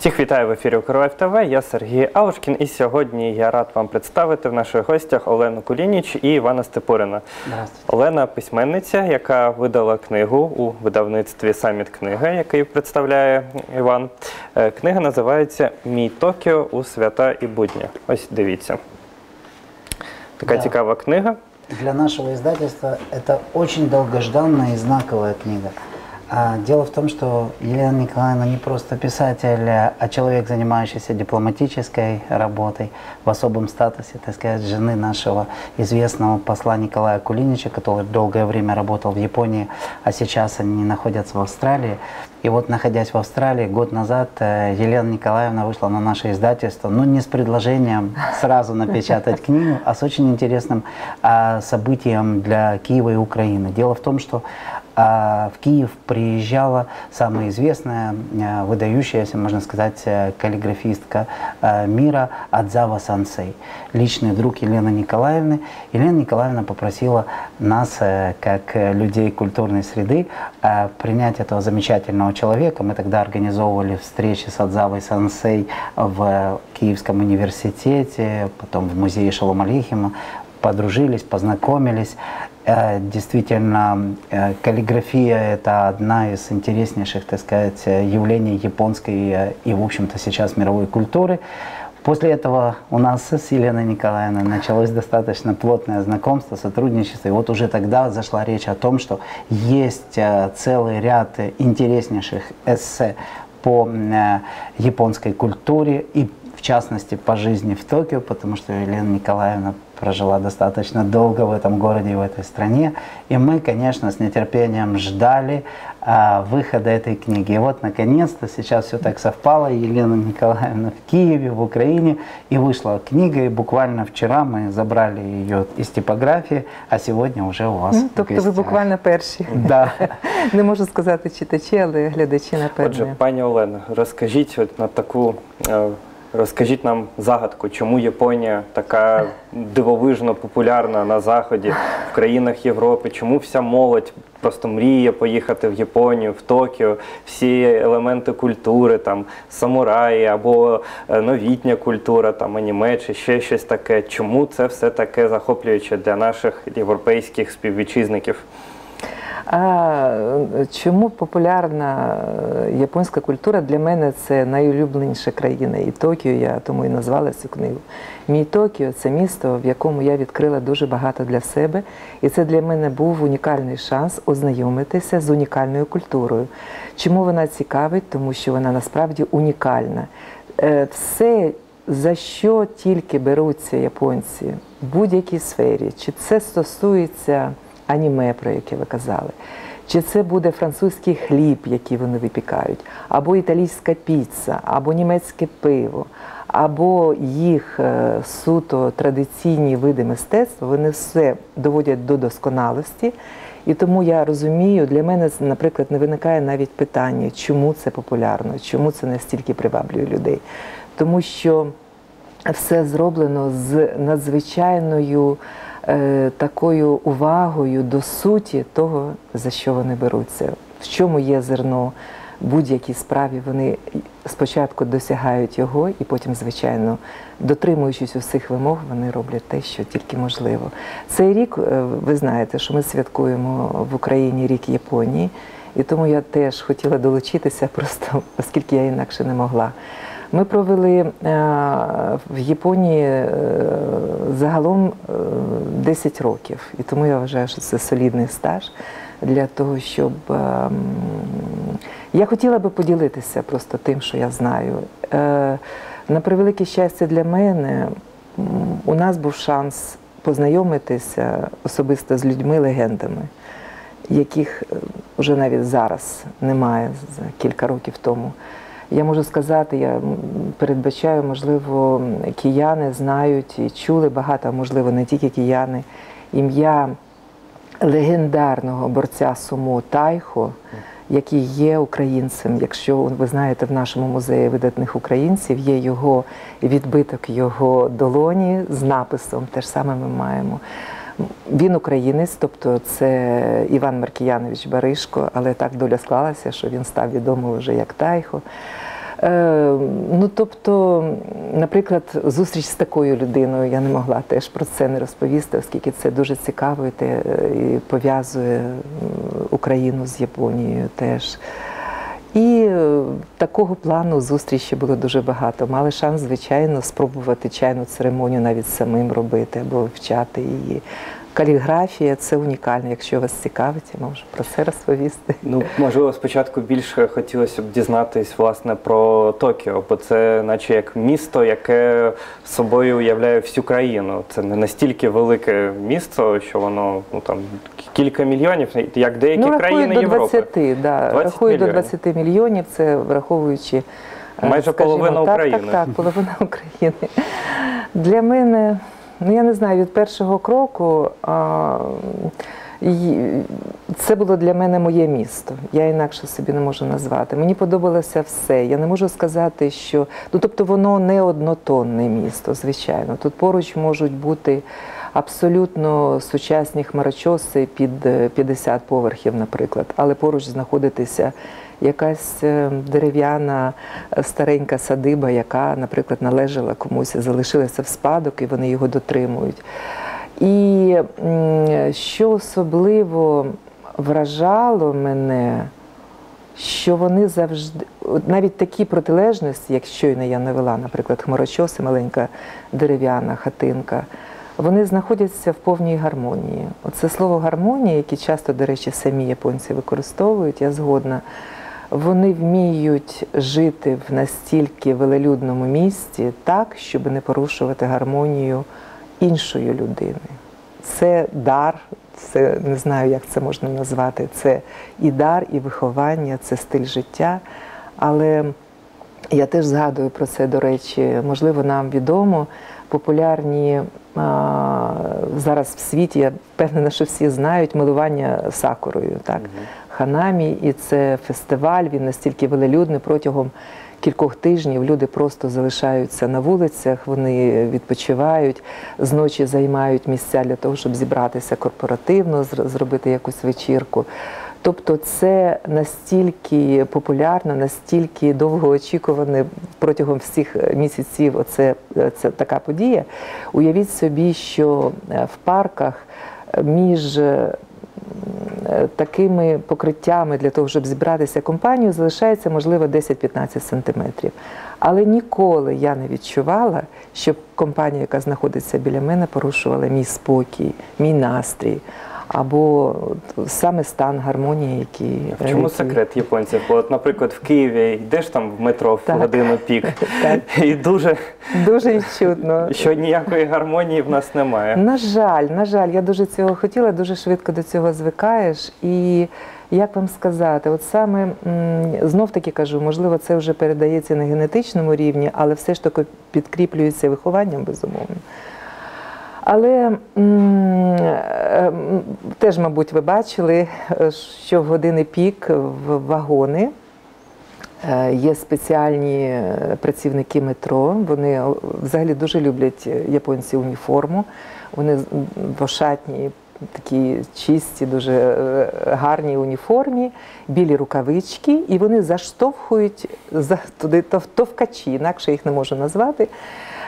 Всіх вітаю в ефірі Укрвайф ТВ. Я Сергій Алушкін, і сьогодні я рад вам представити в наших гостях Олену Кулініч і Івана Степурина. Олена письменниця, яка видала книгу у видавництві Саміт книга, який представляє Іван. Е, Книга називається Мій Токіо у свята і будня. Ось дивіться. Така Да. цікава книга. Для нашего издательства это очень долгожданная и знаковая книга. А, Дело в том, что Елена Николаевна не просто писатель, а человек, занимающийся дипломатической работой в особом статусе, так сказать, жены нашего известного посла Николая Кулинича, который долгое время работал в Японии, а сейчас они находятся в Австралии. И вот, находясь в Австралии, год назад э, Елена Николаевна вышла на наше издательство, ну, не с предложением сразу напечатать книгу, а с очень интересным а, событием для Киева и Украины. Дело в том, что а, в Киев приезжала самая известная, а, выдающаяся, можно сказать, э, каллиграфистка а, мира Адзава Сансей, личный друг Елены Николаевны. Елена Николаевна попросила нас, э, как э, людей культурной среды, э, принять этого замечательного человека. Мы тогда организовывали встречи с Адзавой Сансей в Киевском университете, потом в музее Шалом Алейхима, подружились, познакомились. Э, Действительно, э, каллиграфия – это одна из интереснейших, так сказать, явлений японской э, и, в общем-то, сейчас мировой культуры. После этого у нас с Еленой Николаевной началось достаточно плотное знакомство, сотрудничество. И вот уже тогда зашла речь о том, что есть целый ряд интереснейших эссе по японской культуре и в частности по жизни в Токио, потому что Елена Николаевна прожила достаточно долго в этом городе и в этой стране. И мы, конечно, с нетерпением ждали а, выхода этой книги. И вот, наконец-то, сейчас все так совпало. Елена Николаевна в Киеве, в Украине, и вышла книга. И буквально вчера мы забрали ее из типографии, а сегодня уже у вас. Ну, в Тобто ви гостях. буквально перші. Да. Не можу сказати читачі, але глядачі Отже, напевне. пані Олено, розкажіть от на таку. Розкажіть нам загадку, чому Японія така дивовижно популярна на Заході, в країнах Європи, чому вся молодь просто мріє поїхати в Японію, в Токіо, всі елементи культури, там самураї або е, новітня культура, там аніме чи ще щось таке. Чому це все таке захоплююче для наших європейських співвітчизників? А е, чому популярна е, японська культура для мене це найулюбленіша країна і Токіо, я тому і назвала цю книгу. Мій Токіо це місто, в якому я відкрила дуже багато для себе, і це для мене був унікальний шанс ознайомитися з унікальною культурою. Чому вона цікавить? Тому що вона насправді унікальна. Е, Все, за що тільки беруться японці в будь-якій сфері, чи це стосується аніме, про яке ви казали, чи це буде французький хліб, який вони випікають, або італійська піца, або німецьке пиво, або їх е, суто традиційні види мистецтва, вони все доводять до досконалості. І тому я розумію, для мене, наприклад, не виникає навіть питання, чому це популярно, чому це настільки приваблює людей. Тому що все зроблено з надзвичайною такою увагою до суті того, за що вони беруться, в чому є зерно. Будь-якій справі вони спочатку досягають його, і потім, звичайно, дотримуючись усіх вимог, вони роблять те, що тільки можливо. Цей рік, е, ви знаєте, що ми святкуємо в Україні рік Японії, і тому я теж хотіла долучитися, просто оскільки я інакше не могла. Ми провели е, в Японії е, загалом е, 10 років, і тому я вважаю, що це солідний стаж для того, щоб е, я хотіла би поділитися просто тим, що я знаю. Е, На превелике щастя для мене у нас був шанс познайомитися особисто з людьми-легендами, яких е, вже навіть зараз немає за кілька років тому. Я можу сказати, я передбачаю, можливо, кияни знають і чули багато, можливо, не тільки кияни, ім'я легендарного борця сумо Тайхо, який є українцем. Якщо ви знаєте, в нашому музеї видатних українців є його відбиток його долоні з написом. Те ж саме ми маємо. Він українець, тобто це Іван Маркіянович Баришко, але так доля склалася, що він став відомий вже як Тайхо. Е, ну, тобто, наприклад, зустріч з такою людиною я не могла теж про це не розповісти, оскільки це дуже цікаво і пов'язує Україну з Японією теж. І е, такого плану зустрічі було дуже багато. Мали шанс, звичайно, спробувати чайну церемонію навіть самим робити або вивчати її. Каліграфія це унікально. Якщо вас цікавить, я можу про це розповісти. Ну, можливо, спочатку більше хотілося б дізнатись власне про Токіо, бо це наче як місто, яке собою уявляє всю країну. Це не настільки велике місто, що воно ну там кілька мільйонів, як деякі ну, країни до Європи. 20, да, 20 рахують до мільйонів. 20 мільйонів, це враховуючи е, Майже скажімо, половина так, України. Так, так, половина України. Для мене, ну я не знаю, від першого кроку а, це було для мене моє місто. Я інакше собі не можу назвати. Мені подобалося все. Я не можу сказати, що ну тобто воно не однотонне місто, звичайно. Тут поруч можуть бути абсолютно сучасні хмарочоси під е, 50 поверхів, наприклад, але поруч знаходитися якась е, дерев'яна е, старенька садиба, яка, наприклад, належала комусь, залишилася в спадок, і вони його дотримують. І що особливо вражало мене, що вони завжди, навіть такі протилежності, як щойно я навела, наприклад, хмарочоси, маленька дерев'яна хатинка, вони знаходяться в повній гармонії. Оце слово гармонія, яке часто, до речі, самі японці використовують, я згодна. Вони вміють жити в настільки велелюдному місті так, щоб не порушувати гармонію іншої людини. Це дар, це не знаю, як це можна назвати. Це і дар, і виховання, це стиль життя. Але я теж згадую про це, до речі, можливо, нам відомо. Популярні а, зараз в світі, я впевнена, що всі знають малювання сакурою, так? Ханамі, і це фестиваль, він настільки велелюдний протягом кількох тижнів люди просто залишаються на вулицях, вони відпочивають, зночі займають місця для того, щоб зібратися корпоративно, зр- зробити якусь вечірку. Тобто це настільки популярно, настільки довгоочікуване протягом всіх місяців. Оце це така подія. Уявіть собі, що е, в парках е, між е, е, такими покриттями для того, щоб зібратися компанію, залишається можливо 10-15 сантиметрів. Але ніколи я не відчувала, щоб компанія, яка знаходиться біля мене, порушувала мій спокій, мій настрій. Або саме стан гармонії, який В чому який- секрет японців? Бо, От, наприклад, в Києві йдеш там в метро в Так. годину пік, Так. і дуже дуже відчутно. що ніякої гармонії в нас немає. На жаль, на жаль, я дуже цього хотіла, дуже швидко до цього звикаєш. І як вам сказати, от саме знов таки кажу, можливо, це вже передається на генетичному рівні, але все ж таки підкріплюється вихованням, безумовно. Але е, теж, мабуть, ви бачили, е, що в години пік в вагони Е, Є спеціальні працівники метро. Вони взагалі дуже люблять японці уніформу. Вони в ошатній, такі чисті, дуже гарній уніформі, білі рукавички, і вони заштовхують за туди товкачі, інакше їх не можу назвати.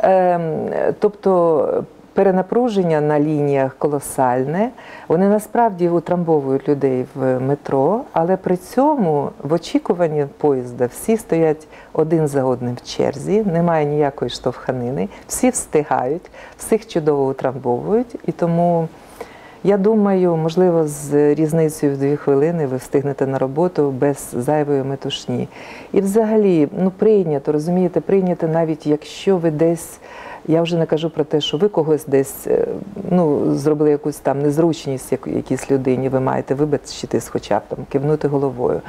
Ем, Тобто перенапруження на лініях колосальне. Вони насправді утрамбовують людей в метро, але при цьому в очікуванні поїзда всі стоять один за одним в черзі, немає ніякої штовханини, всі встигають, всіх чудово утрамбовують. І тому я думаю, можливо, з різницею в дві хвилини ви встигнете на роботу без зайвої метушні. І взагалі, ну прийнято, розумієте, прийнято навіть якщо ви десь. Я вже не кажу про те, що ви когось десь е, ну, зробили якусь там незручність як- якійсь людині, ви маєте вибачитись, хоча б там кивнути головою.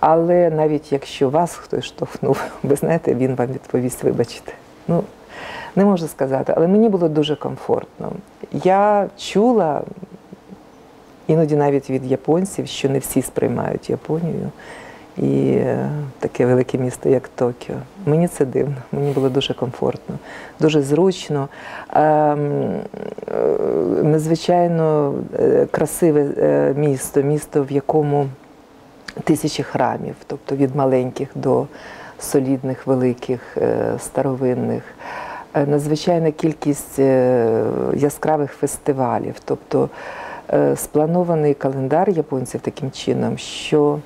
Але навіть якщо вас хтось штовхнув, ви знаєте, він вам відповість вибачте. Ну, не можу сказати, але мені було дуже комфортно. Я чула іноді навіть від японців, що не всі сприймають Японію і е, таке велике місто, як Токіо. Мені це дивно, мені було дуже комфортно, дуже зручно. Ем, е, Надзвичайно е, красиве місто, місто, в якому тисячі храмів, тобто від маленьких до солідних, великих, старовинних. Надзвичайна кількість яскравих фестивалів, тобто спланований календар японців таким чином, що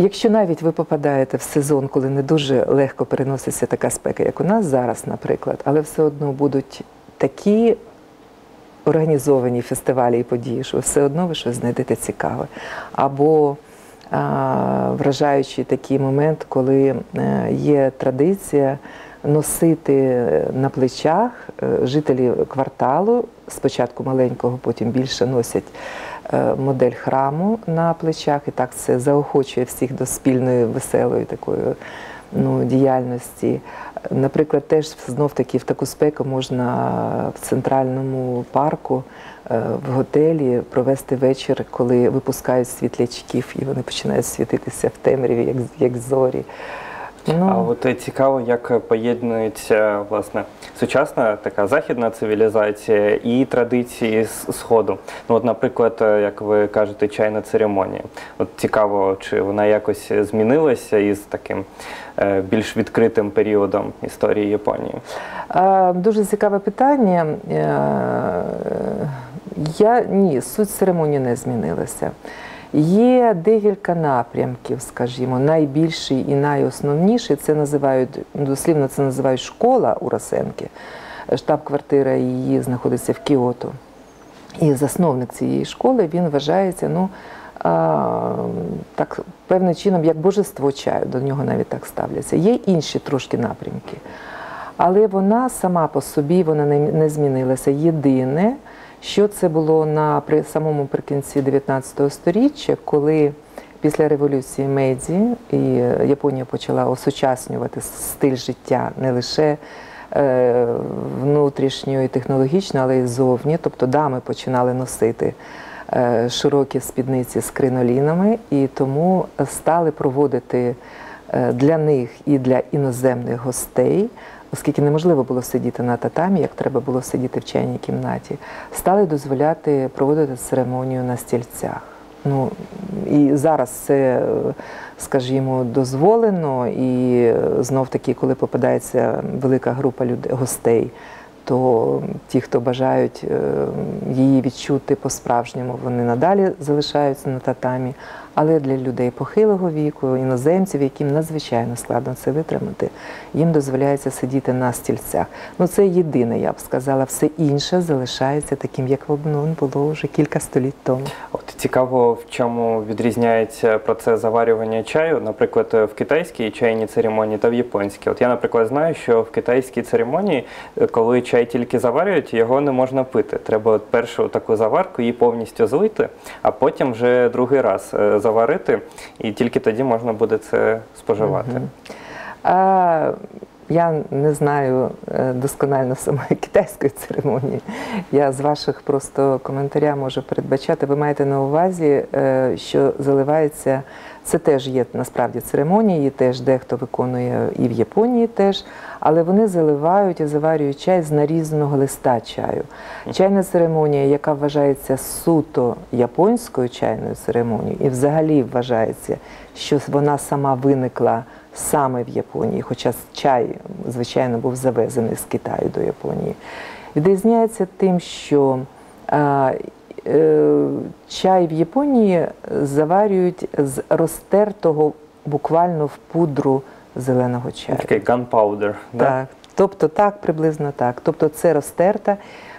Якщо навіть ви попадаєте в сезон, коли не дуже легко переноситься така спека, як у нас зараз, наприклад, але все одно будуть такі організовані фестивалі і події, що все одно ви щось знайдете цікаве. Або а, вражаючий такий момент, коли е, є традиція носити на плечах е, жителі кварталу, спочатку маленького, потім більше носять е, модель храму на плечах, і так це заохочує всіх до спільної веселої такої ну, діяльності. Наприклад, теж знов таки в таку спеку можна в центральному парку е, в готелі провести вечір, коли випускають світлячків і вони починають світитися в темряві, як, як зорі. Ну, А от е, цікаво, як е, поєднується власне сучасна така західна цивілізація і традиції сходу. Ну, от, наприклад, е, як ви кажете, чайна церемонія. От цікаво, чи вона якось змінилася із таким більш відкритим періодом історії Японії? Дуже цікаве питання. Я ні, суть церемонії не змінилася. Є декілька напрямків, скажімо, найбільший і найосновніший. Це називають дослівно це називають школа Урасенки. Штаб-квартира її знаходиться в Кіото. І засновник цієї школи він вважається, ну а, так певним чином, як божество чаю, до нього навіть так ставляться. Є інші трошки напрямки. Але вона сама по собі вона не, не змінилася. Єдине, що це було на при самому прикінці 19 століття, коли після революції Мейдзі і Японія почала осучаснювати стиль життя не лише е, внутрішньо і технологічно, але й зовні. Тобто дами починали носити е, широкі спідниці з кринолінами, і тому стали проводити е, для них і для іноземних гостей, оскільки неможливо було сидіти на татамі, як треба було сидіти в чайній кімнаті, стали дозволяти проводити церемонію на стільцях. Ну і зараз це, скажімо, дозволено, і е, знов таки, коли попадається велика група людей, гостей, то ті, хто бажають е, її відчути по-справжньому, вони надалі залишаються на татамі. Але для людей похилого віку, іноземців, яким надзвичайно складно це витримати, їм дозволяється сидіти на стільцях. Ну це єдине, я б сказала, все інше залишається таким, як воно було вже кілька століть тому. От цікаво, в чому відрізняється процес заварювання чаю, наприклад, в китайській чайній церемонії та в японській. От я, наприклад, знаю, що в китайській церемонії, е, коли чай тільки заварюють, його не можна пити. Треба першу таку заварку її повністю злити, а потім вже другий раз е, заварити, і тільки тоді можна буде це споживати. Мгм. Я не знаю е, досконально самої китайської церемонії. Я з ваших просто коментаря можу передбачати. Ви маєте на увазі, е, що заливається. Це теж є насправді церемонії, теж дехто виконує і в Японії теж, але вони заливають і заварюють чай з нарізаного листа чаю. Чайна церемонія, яка вважається суто японською чайною церемонією, і взагалі вважається, що вона сама виникла саме в Японії, хоча чай, звичайно, був завезений з Китаю до Японії. Відрізняється тим, що а, е, чай в Японії заварюють з розтертого буквально в пудру зеленого чаю. Такий gunpowder. да? Так, тобто так, приблизно так. Тобто це розтерта,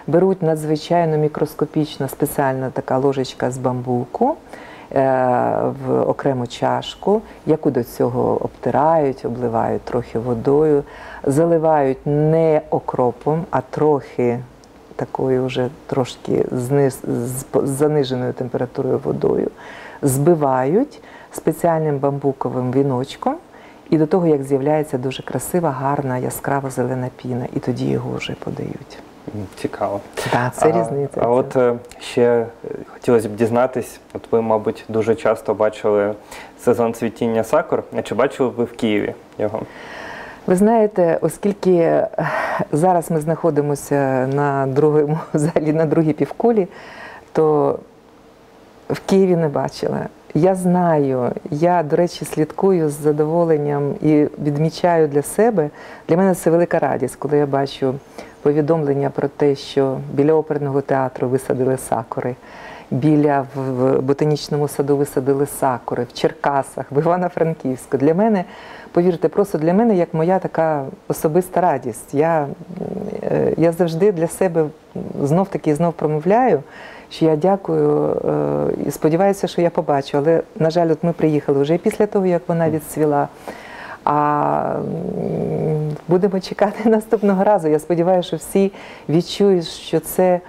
беруть надзвичайно мікроскопічна спеціальна така ложечка з бамбуку е, в окрему чашку, яку до цього обтирають, обливають трохи водою, заливають не окропом, а трохи такою вже трошки зниз, з заниженою температурою водою, збивають спеціальним бамбуковим віночком. І до того, як з'являється дуже красива, гарна, яскрава зелена піна, і тоді його вже подають. Цікаво. Так, це а, різниця. А от е, ще е, хотілося б дізнатись, от ви, мабуть, дуже часто бачили сезон цвітіння сакур. А Чи бачили ви в Києві його? Ви знаєте, оскільки е, зараз ми знаходимося на другому, взагалі на другій півкулі, то в Києві не бачила. Я знаю, я, до речі, слідкую з задоволенням і відмічаю для себе. Для мене це велика радість, коли я бачу повідомлення про те, що біля оперного театру висадили сакури, біля в ботанічному саду висадили сакури, в Черкасах, в Івано-Франківську. Для мене, повірте, просто для мене як моя така особиста радість. Я, е, я завжди для себе знов таки знов промовляю що я дякую е, і сподіваюся, що я побачу. Але, на жаль, от ми приїхали вже після того, як вона відцвіла. А будемо чекати наступного разу. Я сподіваюся, що всі відчують, що це.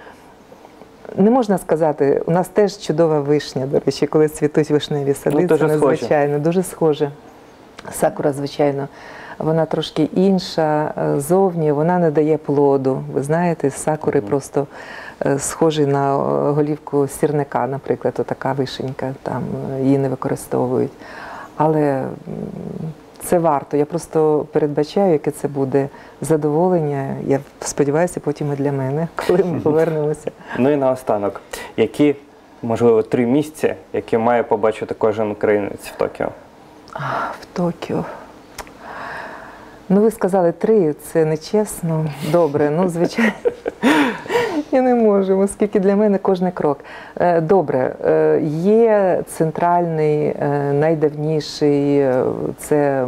Не можна сказати, у нас теж чудова вишня, до речі, коли цвітуть вишневі сади, Ну, це надзвичайно, дуже схоже. Сакура, звичайно, вона трошки інша е, зовні, вона не дає плоду. Ви знаєте, сакури просто е, схожі на е, голівку сірника, наприклад, така вишенька, там її не використовують. Але це варто. Я просто передбачаю, яке це буде задоволення. Я сподіваюся, потім і для мене, коли ми повернемося. Ну і наостанок, які, можливо, три місця, які має побачити кожен українець в Токіо? В Токіо. Ну, ви сказали три, це нечесно. Добре, ну звичайно. Я не можу, оскільки для мене кожен крок. Е, Добре, е, є центральний, е, найдавніший, це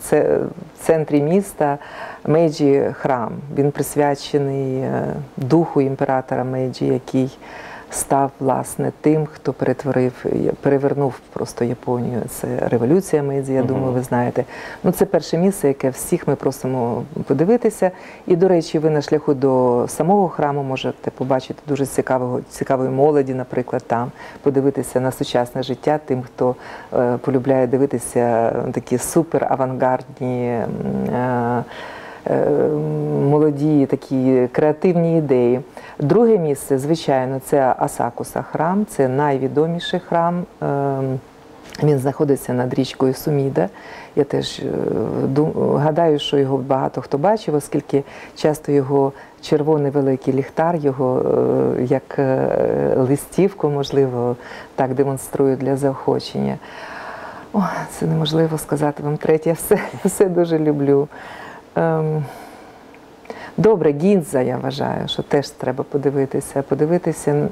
в центрі міста Мейджі храм. Він присвячений духу імператора Мейджі, який став власне тим, хто перетворив, перевернув просто Японію. Це революція Мейдзі, я думаю, ви знаєте. Ну це перше місце, яке всіх ми просимо подивитися. І, до речі, ви на шляху до самого храму можете побачити дуже цікавого, цікавої молоді, наприклад, там подивитися на сучасне життя тим, хто е, полюбляє дивитися такі супер авангардні. е, е, молоді такі креативні ідеї. Друге місце, звичайно, це Асакуса храм, це найвідоміший храм. Ем, Він знаходиться над річкою Суміда. Я теж е, гадаю, що його багато хто бачив, оскільки часто його червоний великий ліхтар, його е, як е, листівку, можливо, так демонструють для заохочення. О, це неможливо сказати вам третє. Я все, все дуже люблю. Добре, Гінза, я вважаю, що теж треба подивитися. Подивитися,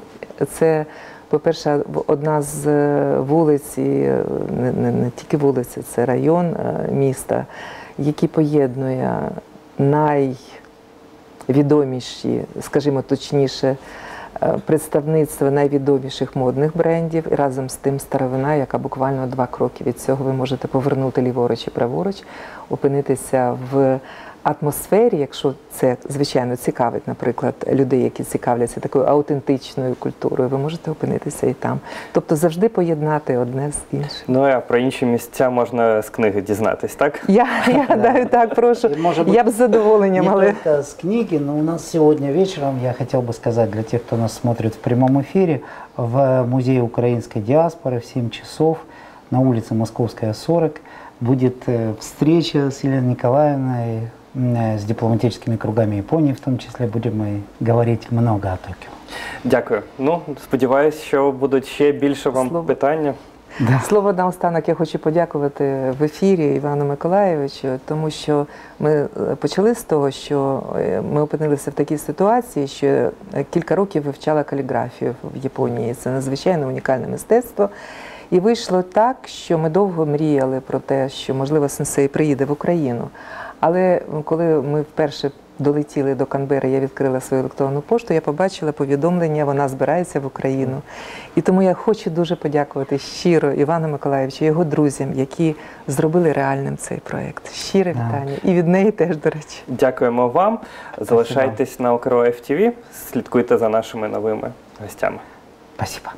це, по-перше, одна з е, вулиць, не, не, не тільки вулиця, це район е, міста, який поєднує найвідоміші, скажімо точніше, е, представництво найвідоміших модних брендів і разом з тим старовина, яка буквально два кроки від цього ви можете повернути ліворуч і праворуч, опинитися в атмосфері, якщо це звичайно цікавить, наприклад, людей, які цікавляться такою аутентичною культурою, ви можете опинитися і там. Тобто завжди поєднати одне з іншим. Ну а про інші місця можна з книги дізнатись, так? Я, я гадаю, так, прошу. І, може бути, Я б з задоволенням, Не але только с книги, но у нас сегодня вечером, я хотел бы сказать для тех, кто нас смотрит в прямом эфире, в Музее украинской диаспоры в 7 часов на улице Московская, 40 будет э, встреча с Еленой Николаевной, м, э, с дипломатическими кругами Японии, в том числе будем мы говорить много о Токио. Дякую. Ну, сподіваюсь, що будуть ще більше вам Слово. питання. Слово наостанок я хочу подякувати в ефірі Івану Миколаєвичу, тому що ми е, почали з того, що е, ми опинилися в такій ситуації, що кілька років вивчала каліграфію в Японії. Це надзвичайно унікальне мистецтво. І вийшло так, що ми довго мріяли про те, що можливо сенсей приїде в Україну. Але коли ми вперше долетіли до Канбери, я відкрила свою електронну пошту, я побачила повідомлення, вона збирається в Україну. І тому я хочу дуже подякувати щиро Івану Миколаївичу, його друзям, які зробили реальним цей проект. Щире вітання. І від неї теж, до речі. Дякуємо вам. Залишайтесь на Укро ФТВ, слідкуйте за нашими новими гостями. Спасибо.